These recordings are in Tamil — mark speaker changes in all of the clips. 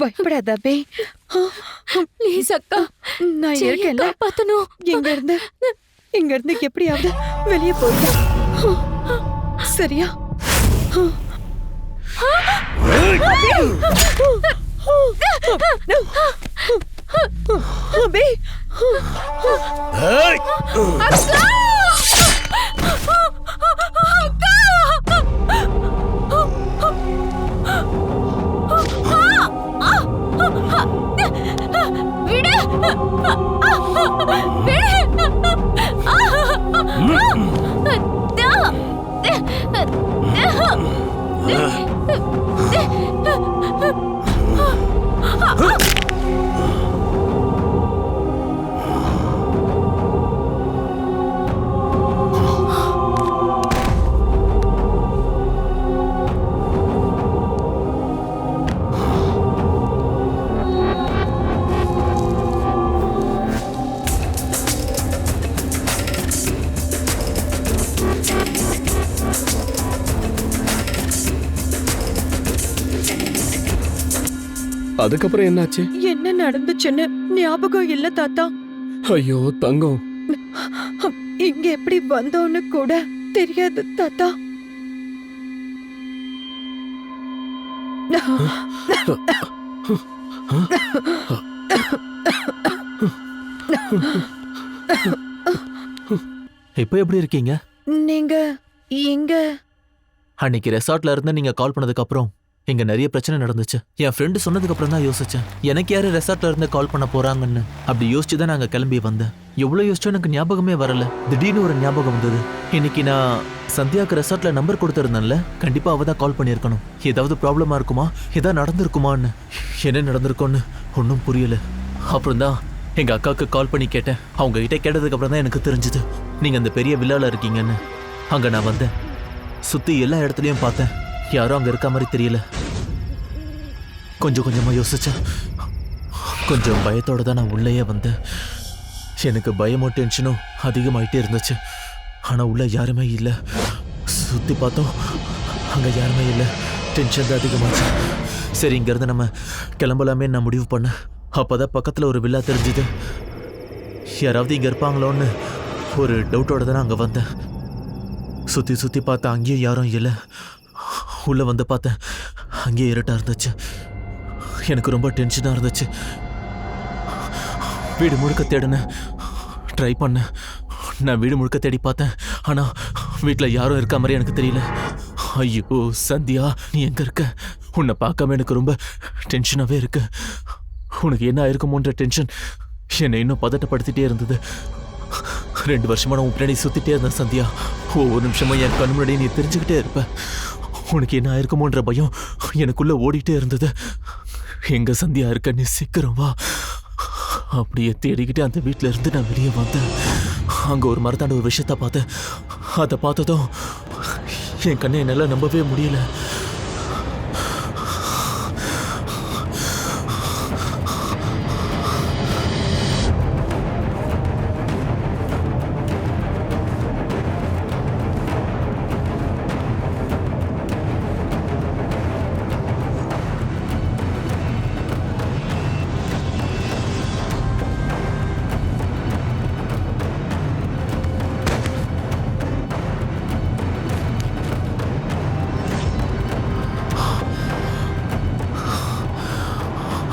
Speaker 1: பயப்படாத அபி.
Speaker 2: ப்ளீஸ் அக்கா.
Speaker 1: நான் இருக்கேன்ல
Speaker 2: காப்பாத்தணும்
Speaker 1: இங்க இருந்து இங்க இருந்து எப்படியாவது வெளியே போயிடு. சரியா? அபி.
Speaker 2: விடு
Speaker 3: அதுக்கப்புறம் என்னாச்சு?
Speaker 1: என்ன நடந்துச்சுன்னு ஞாபகம் இல்ல தாத்தா.
Speaker 3: ஐயோ தங்கம்.
Speaker 1: இங்க எப்படி வந்தோன்னு கூட தெரியாது தாத்தா.
Speaker 4: இப்போ எப்படி இருக்கீங்க?
Speaker 1: நீங்க இங்க.
Speaker 4: அன்னைக்கு ரெசார்ட்ல இருந்து நீங்க கால் பண்ணதுக்கு அப்புறம் இங்க நிறைய பிரச்சனை நடந்துச்சு. என் ஃப்ரெண்டு சொன்னதுக்கு அப்புறம் தான் யோசிச்சேன். எனக்கு யாரு ரெசார்ட்ல இருந்து கால் பண்ண போறாங்கன்னு. அப்படி யோசிச்சு தான் நாங்க கிளம்பி வந்தேன். எவ்வளவு யோசிச்சோ எனக்கு ஞாபகமே வரல. திடீர்னு ஒரு ஞாபகம் வந்தது. இன்னைக்கு நான் சந்தியாக்கு ரெசார்ட்ல நம்பர் கொடுத்துருந்தேன்ல. கண்டிப்பா அவ தான் கால் பண்ணியிருக்கணும். ஏதாவது ப்ராப்ளமா இருக்குமா? ஏதாவது நடந்திருக்குமான்னு. என்ன நடந்திருக்கும்னு ஒன்றும் புரியல. அப்புறம் தான் எங்க அக்காவுக்கு கால் பண்ணி கேட்டேன். அவங்க கிட்ட கேட்டதுக்கு அப்புறம் தான் எனக்கு தெரிஞ்சது. நீங்க அந்த பெரிய வில்லால இருக்கீங்கன்னு. அங்க நான் வந்தேன். சுத்தி எல்லா இடத்துலயும் பார்த்தேன். யாரும் அங்க இருக்க மாதிரி தெரியல. கொஞ்சம் கொஞ்சமா யோசிச்சேன். கொஞ்சம் பயத்தோட தான் நான் உள்ளேயே வந்தேன். எனக்கு பயமும் டென்ஷனும் அதிகமாயிட்டே இருந்துச்சு. ஆனா உள்ள யாருமே இல்லை. சுத்தி பார்த்தோம் அங்க யாருமே இல்லை. டென்ஷன் தான் அதிகமாச்சு. சரி இங்கேருந்து நம்ம கிளம்பலாமே நான் முடிவு பண்ணேன். அப்பதான் பக்கத்துல ஒரு வில்லா தெரிஞ்சுது. யாராவது இங்க இருப்பாங்களோன்னு ஒரு டவுட்டோட தான் அங்க வந்தேன். சுத்தி சுத்தி பார்த்தா அங்கேயும் யாரும் இல்லை. உள்ள வந்து பார்த்தேன். அங்கேயே இருட்டா இருந்துச்சு. எனக்கு ரொம்ப டென்ஷனா இருந்துச்சு. வீடு முழுக்க தேடினேன். ட்ரை பண்ணேன். நான் வீடு முழுக்க தேடி பார்த்தேன். ஆனா வீட்டில் யாரும் இருக்க மாதிரி எனக்கு தெரியல. ஐயோ சந்தியா நீ எங்க இருக்க? உன்னை பார்க்காம எனக்கு ரொம்ப டென்ஷனாகவே இருக்கு. உனக்கு என்ன ஆயிருக்குமோன்ற டென்ஷன் என்னை இன்னும் பதட்டப்படுத்திட்டே இருந்தது. ரெண்டு வருஷமா நான் உன் பின்னாடி சுத்திட்டே இருந்தேன் சந்தியா. ஒவ்வொரு நிமிஷமும் என் கண் முன்னாடி நீ தெரிஞ்சுக்கிட்டே இருப்பேன் உனக்கு என்ன ஆயிருக்குமோன்ற பயம் எனக்குள்ள ஓடிட்டே இருந்தது. எங்க சந்தியா இருக்க நீ சீக்கிரம் வா. அப்படியே தேடிக்கிட்டு அந்த வீட்ல இருந்து நான் வெளியே வந்தேன். அங்க ஒரு மரத்தாண்ட ஒரு விஷயத்த பார்த்தேன். அதை பார்த்ததும் என் கண்ணை என்னால நம்பவே முடியல.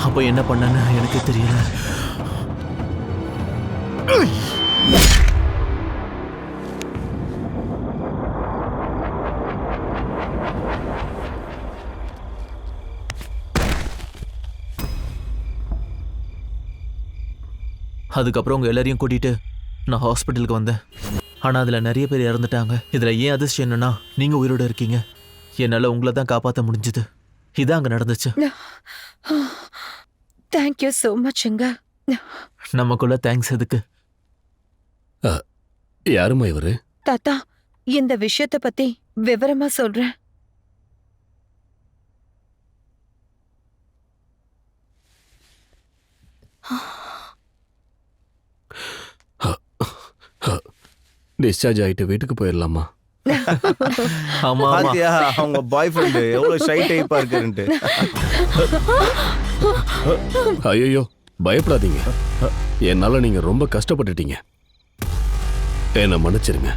Speaker 4: அப்போ என்ன பண்ணேன்னு எனக்கு தெரியல. அதுக்கப்புறம் உங்க எல்லாரையும் கூட்டிட்டு நான் ஹாஸ்பிட்டலுக்கு வந்தேன். ஆனா அதுல நிறைய பேர் இறந்துட்டாங்க. இதுல ஏன் அதிர்ஷ்டம் என்னன்னா நீங்க உயிரோட இருக்கீங்க. என்னால உங்களை தான் காப்பாற்ற முடிஞ்சது. இதான் அங்க நடந்துச்சு.
Speaker 1: தேங்க்யூ so மச்ங்க
Speaker 4: நமக்குள்ள தேங்க்ஸ் எதுக்கு?
Speaker 3: யாரும்மா இவரு?
Speaker 1: தாத்தா இந்த விஷயத்த பத்தி விவரமா சொல்றேன்.
Speaker 3: டிஸ்சார்ஜ் ஆயிட்டு வீட்டுக்கு போயிடலாமா
Speaker 4: ஆமா
Speaker 5: அவங்க பாய் ஃப்ரெண்டு எவ்வளவு ஷை டைப்பா இருக்காருன்ட்டு
Speaker 3: ஐயோ பயப்படாதீங்க. என்னால நீங்க ரொம்ப கஷ்டப்பட்டுட்டீங்க. என்ன மன்னிச்சிருங்க.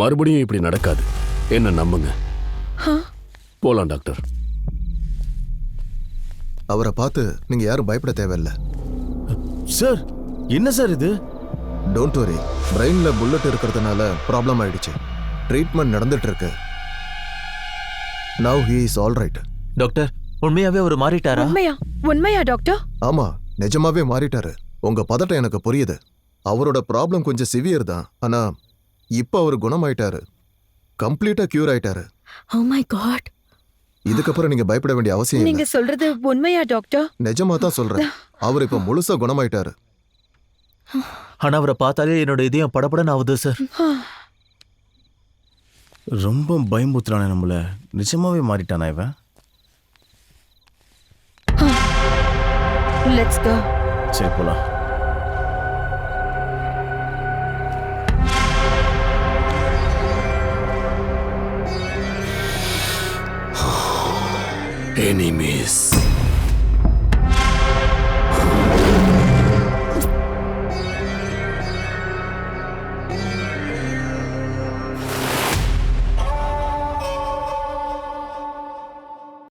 Speaker 3: மறுபடியும் இப்படி நடக்காது. என்ன நம்புங்க. போலாம் டாக்டர்.
Speaker 6: அவரை பார்த்து நீங்க யாரும் பயப்பட தேவையில்ல.
Speaker 5: சார் என்ன சார் இது?
Speaker 6: டோன்ட் வரி பிரெயின்ல புல்லட் இருக்கிறதுனால ப்ராப்ளம் ஆயிடுச்சு. ட்ரீட்மெண்ட் நடந்துட்டு இருக்கு. Now he is all right
Speaker 4: doctor உண்மையாவே அவர் மாறிட்டாரா?
Speaker 1: உண்மையா? உண்மையா டாக்டர்?
Speaker 6: ஆமா நிஜமாவே மாறிட்டாரு. உங்க பதட்டம் எனக்கு புரியுது. அவரோட ப்ராப்ளம் கொஞ்சம் சிவியர் தான். ஆனா இப்போ அவர் குணமாயிட்டாரு. கம்ப்ளீட்டா கியூர் ஆயிட்டாரு.
Speaker 2: Oh my God.
Speaker 6: இதுக்கப்புறம் நீங்க பயப்பட வேண்டிய அவசியம்
Speaker 1: நீங்க
Speaker 6: இல்லை.
Speaker 1: சொல்றது உண்மையா டாக்டர்?
Speaker 6: நிஜமா தான் சொல்றேன். அவர் இப்ப முழுசா குணமாயிட்டாரு.
Speaker 4: ஆனா அவரை பார்த்தாலே என்னோட இதயம் படபடன்னு ஆகுது சார்
Speaker 5: ரொம்ப பயமுத்துறானே நம்மள. நிஜமாவே மாறிட்டானா இவன்?
Speaker 1: லெட்ஸ் கோ
Speaker 5: சரி போலாம்.
Speaker 3: எனிமீஸ்